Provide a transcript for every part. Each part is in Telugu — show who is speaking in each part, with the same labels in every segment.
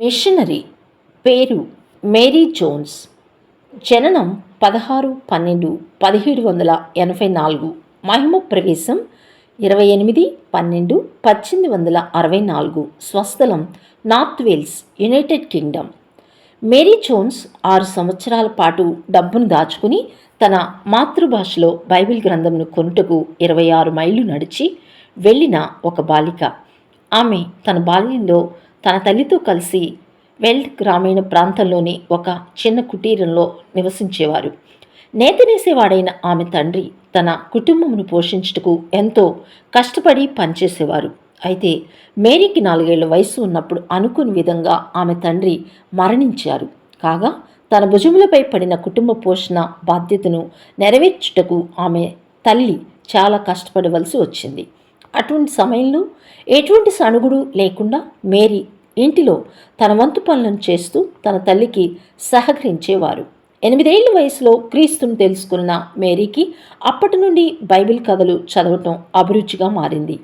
Speaker 1: మిషనరీ పేరు మేరీ జోన్స్. జననం పదహారు పన్నెండు పదిహేడు వందల ఎనభై నాలుగు. మహిమ ప్రవేశం ఇరవై ఎనిమిది పన్నెండు పద్దెనిమిది వందల అరవై నాలుగు. స్వస్థలం North Wales United Kingdom. Mary Jones ఆరు సంవత్సరాల పాటు డబ్బును దాచుకుని తన మాతృభాషలో బైబిల్ గ్రంథంను కొనుటకు ఇరవై ఆరు మైళ్ళు నడిచి వెళ్ళిన ఒక బాలిక. ఆమె తన బాల్యంలో తన తల్లితో కలిసి వెల్డ్ గ్రామీణ ప్రాంతంలోని ఒక చిన్న కుటీరంలో నివసించేవారు. నేతనేసేవాడైన ఆమె తండ్రి తన కుటుంబమును పోషించుటకు ఎంతో కష్టపడి పనిచేసేవారు. అయితే మేరీకి నాలుగేళ్ళ వయసు ఉన్నప్పుడు అనుకుని విధంగా ఆమె తండ్రి మరణించారు. కాగా తన భుజములపై పడిన కుటుంబ పోషణ బాధ్యతను నెరవేర్చుటకు ఆమె తల్లి చాలా కష్టపడవలసి వచ్చింది. అటువంటి సమయంలో ఎటువంటి సణుగుడు లేకుండా మేరీ ఇంటిలో తన వంతు పనులను చేస్తూ తన తల్లికి సహకరించేవారు. ఎనిమిదేళ్ళ వయసులో క్రీస్తును తెలుసుకున్న మేరీకి అప్పటి నుండి బైబిల్ కథలు చదవటం అభిరుచిగా మారింది.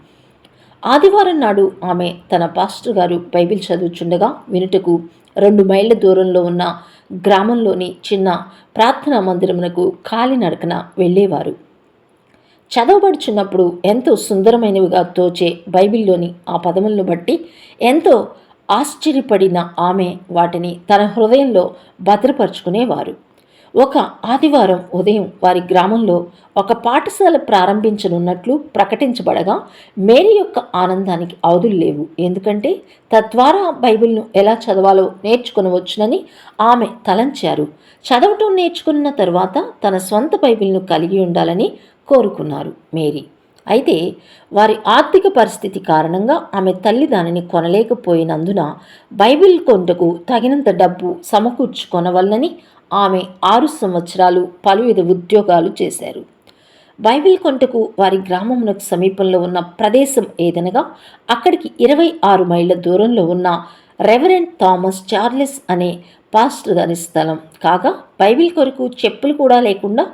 Speaker 1: ఆదివారం నాడు ఆమె తన పాస్టర్ గారు బైబిల్ చదువుచుండగా వినుటకు రెండు మైళ్ళ దూరంలో ఉన్న గ్రామంలోని చిన్న ప్రార్థనా మందిరమునకు కాలినడకన వెళ్ళేవారు. చదవబడుచున్నప్పుడు ఎంతో సుందరమైనవిగా తోచే బైబిల్లోని ఆ పదములను బట్టి ఎంతో ఆశ్చర్యపడిన ఆమె వాటిని తన హృదయంలో భద్రపరుచుకునేవారు. ఒక ఆదివారం ఉదయం వారి గ్రామంలో ఒక పాఠశాల ప్రారంభించనున్నట్లు ప్రకటించబడగా మేరీ యొక్క ఆనందానికి అవధులు లేవు. ఎందుకంటే తద్వారా బైబిల్ను ఎలా చదవాలో నేర్చుకునవచ్చునని ఆమె తలంచారు. చదవటం నేర్చుకున్న తర్వాత తన సొంత బైబిల్ను కలిగి ఉండాలని కోరుకున్నారు మేరీ. అయితే వారి ఆర్థిక పరిస్థితి కారణంగా ఆమె తల్లి దానిని కొనలేకపోయినందున బైబిల్ కొంటకు తగినంత డబ్బు సమకూర్చుకొనవల్లని ఆమె ఆరు సంవత్సరాలు పలువిధ ఉద్యోగాలు చేశారు. బైబిల్ కొంటకు వారి గ్రామమునకు సమీపంలో ఉన్న ప్రదేశం ఏదనగా అక్కడికి ఇరవై ఆరు మైళ్ళ దూరంలో ఉన్న రెవరెంట్ థామస్ చార్లెస్ అనే పాస్టర్ గారి స్థలం. కాగా బైబిల్ కొరకు చెప్పులు కూడా లేకుండా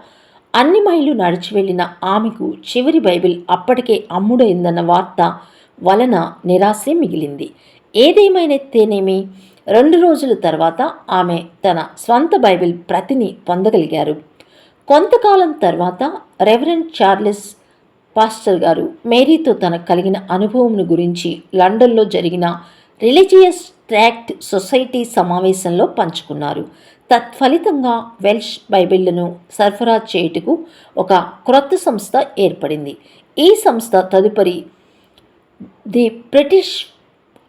Speaker 1: అన్ని మైళ్ళు నడిచి వెళ్ళిన ఆమెకు చివరి బైబిల్ అప్పటికే అమ్ముడైందన్న వార్త వలన నిరాశే మిగిలింది. ఏదేమైనైతేనేమి రెండు రోజుల తర్వాత ఆమె తన స్వంత బైబిల్ ప్రతిని పొందగలిగారు. కొంతకాలం తర్వాత రెవరెండ్ చార్లెస్ పాస్టర్ గారు మేరీతో తనకు కలిగిన అనుభవమును గురించి లండన్లో జరిగిన రిలీజియస్ ట్రాక్ట్ సొసైటీ సమావేశంలో పంచుకున్నారు. తత్ఫలితంగా వెల్ష్ బైబిళ్ళను సరఫరా చేయుటకు ఒక క్రొత్త సంస్థ ఏర్పడింది. ఈ సంస్థ తదుపరి the British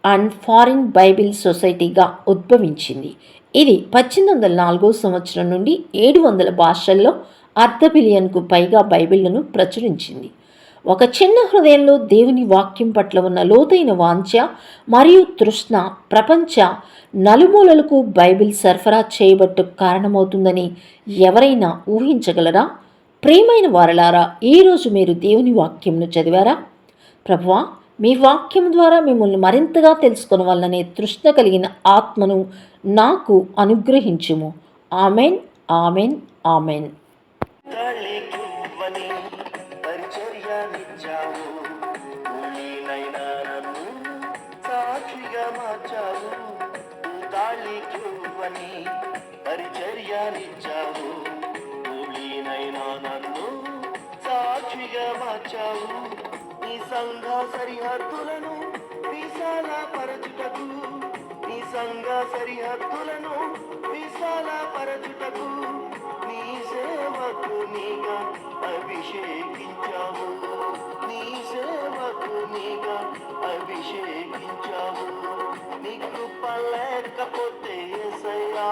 Speaker 1: and Foreign Bible సొసైటీగా ఉద్భవించింది. ఇది పద్దెనిమిది వందల నాలుగో సంవత్సరం నుండి ఏడు వందల భాషల్లో అర్ధ బిలియన్కు పైగా బైబిళ్ళను ప్రచురించింది. ఒక చిన్న హృదయంలో దేవుని వాక్యం పట్ల ఉన్న లోతైన వాంఛ మరియు తృష్ణ ప్రపంచ నలుమూలలకు బైబిల్ సరఫరా చేయబట్టు కారణమవుతుందని ఎవరైనా ఊహించగలరా? ప్రియమైన వారలారా ఈరోజు మీరు దేవుని వాక్యంను చదివారా? ప్రభువా మీ వాక్యం ద్వారా మిమ్మల్ని మరింతగా తెలుసుకుని తృష్ణ కలిగిన ఆత్మను నాకు అనుగ్రహించుము. Amen amen amen.
Speaker 2: తల్లికివ్వని నన్ను సాక్షిగా మార్చావు. నీ సంఘ సరిహద్దులను విశాల పరచుటకు నీ సంఘ సరిహద్దులను విశాల పరచుటకు నీ సేవకు నీగా అభిషేకించావు నీ సేవకు నీగా అభిషేకించావు నీ కృప లేకపోతే యేసయ్యా